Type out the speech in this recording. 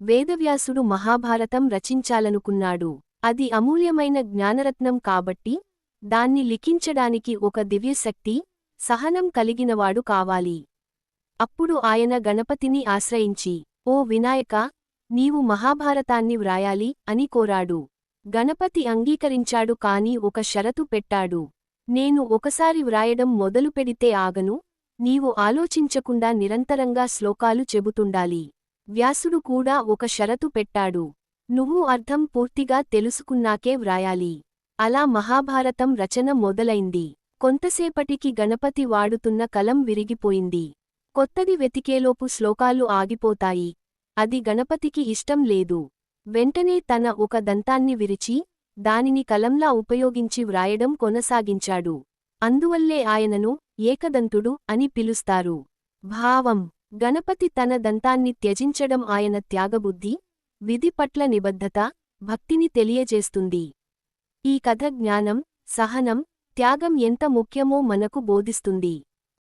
వేదవ్యాసుడు మహాభారతం రచించాలనుకున్నాడు. అది అమూల్యమైన జ్ఞానరత్నం కాబట్టి దాన్ని లిఖించడానికి ఒక దివ్యశక్తి సహనం కలిగినవాడు కావాలి. అప్పుడు ఆయన గణపతిని ఆశ్రయించి ఓ వినాయక నీవు మహాభారతాన్ని వ్రాయాలి అని కోరాడు. గణపతి అంగీకరించాడు కాని ఒక షరతు పెట్టాడు. నేను ఒకసారి వ్రాయడం మొదలుపెడితే ఆగను నీవు ఆలోచించకుండా నిరంతరంగా శ్లోకాలు చెబుతుండాలి. వ్యాసుడు కూడా ఒక షరతు పెట్టాడు. నువ్వు అర్థం పూర్తిగా తెలుసుకున్నాకే వ్రాయాలి. అలా మహాభారతం రచన మొదలైంది. కొంతసేపటికి గణపతి వాడుతున్న కలం విరిగిపోయింది. కొత్తది వెతికేలోపు శ్లోకాలు ఆగిపోతాయి. అది గణపతికి ఇష్టం లేదు. వెంటనే తన ఒక దంతాన్ని విరిచి దానిని కలంలా ఉపయోగించి వ్రాయడం కొనసాగించాడు. అందువల్లే ఆయనను ఏకదంతుడు అని పిలుస్తారు. భావం గణపతి తన దంతాన్ని త్యజించడం ఆయన త్యాగబుద్ధి విధి పట్ల నిబద్ధత భక్తిని తెలియజేస్తుంది. ఈ కథ జ్ఞానం సహనం త్యాగం ఎంత ముఖ్యమో మనకు బోధిస్తుంది.